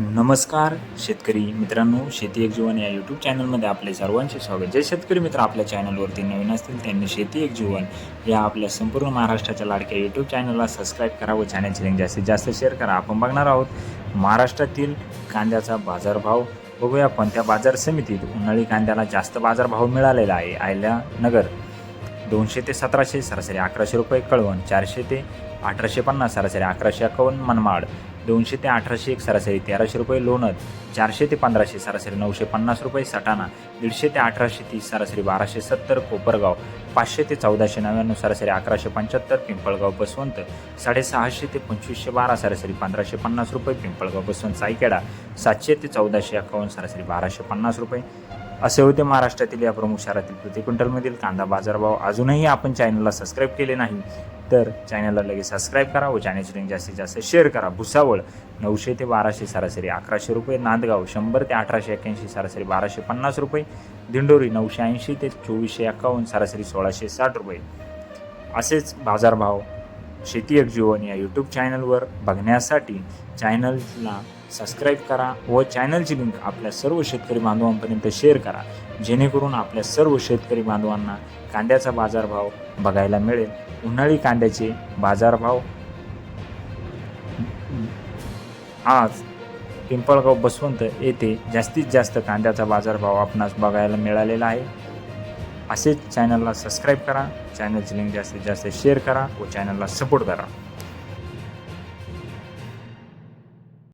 नमस्कार शेतकरी मित्रांनो शेती एक जीवन या यूट्यूब चॅनलमध्ये आपले सर्वांचे स्वागत. जे शेतकरी मित्र आपल्या चॅनलवरती नवीन असतील त्यांनी शेती एक जीवन या आपल्या संपूर्ण महाराष्ट्राच्या लाडक्या यूट्यूब चॅनलला सबस्क्राईब करा व चॅनलची लिंक जास्तीत जास्त शेअर करा. आपण बघणार आहोत महाराष्ट्रातील कांद्याचा बाजारभाव. बघूया कोणत्या बाजार समितीत उन्हाळी कांद्याला जास्त बाजारभाव मिळालेला आहे. आयल्या नगर दोनशे ते सतराशे सरासरी अकराशे रुपये कळवण चारशे ते अठराशे पन्नास सरासरी अकराशे एकावन्न मनमाड. दोनशे ते अठराशे एक सरासरी तेराशे रुपये लोणद चारशे ते पंधराशे सरासरी नऊशे पन्नास रुपये सटाणा दीडशे ते अठराशे तीस सरासरी बाराशे सत्तर कोपरगाव पाचशे ते चौदाशे नव्याण्णव सरासरी अकराशे पंच्याहत्तर पिंपळगाव बसवंत साडेसहाशे ते पंचवीसशे बारा सरासरी पंधराशे पन्नास रुपये पिंपळगाव बसवंत सायकेडा सातशे ते चौदाशे एकावन्न सरासरी बाराशे पन्नास रुपये. असे होते महाराष्ट्रातील या प्रमुख शहरातील प्रति क्विंटलमधील कांदा बाजारभाव अजूनही आपण चॅनलला सबस्क्राईब केले नाही. तर चॅनलला लगेच सबस्क्राईब करा व चॅनलची लिंक जास्तीत जास्त शेअर करा. भुसावळ नऊशे ते बाराशे सरासरी अकराशे रुपये नांदगाव शंभर ते अठराशे एक्याऐंशी सरासरी बाराशे पन्नास रुपये दिंडोरी नऊशे ऐंशी ते चोवीसशे एकावन्न सरासरी सोळाशे साठ रुपये. असेच बाजारभाव शेती एक जीवन या यूट्यूब चॅनलवर बघण्यासाठी चॅनलला सबस्क्राईब करा व चॅनलची लिंक आपल्या सर्व शेतकरी बांधवांपर्यंत शेअर करा. जेणेकरून आपल्या सर्व शेतकरी बांधवांना कांद्याचा बाजारभाव बघायला मिळेल. उन्हाळी कांद्याचे बाजारभाव आज पिंपळगाव बसवंत येथे जास्तीत जास्त कांद्याचा बाजारभाव आपणास बघायला मिळालेला आहे. असेच चॅनलला सबस्क्राईब करा. चॅनलची लिंक जास्तीत जास्त शेअर करा व चॅनलला सपोर्ट करा.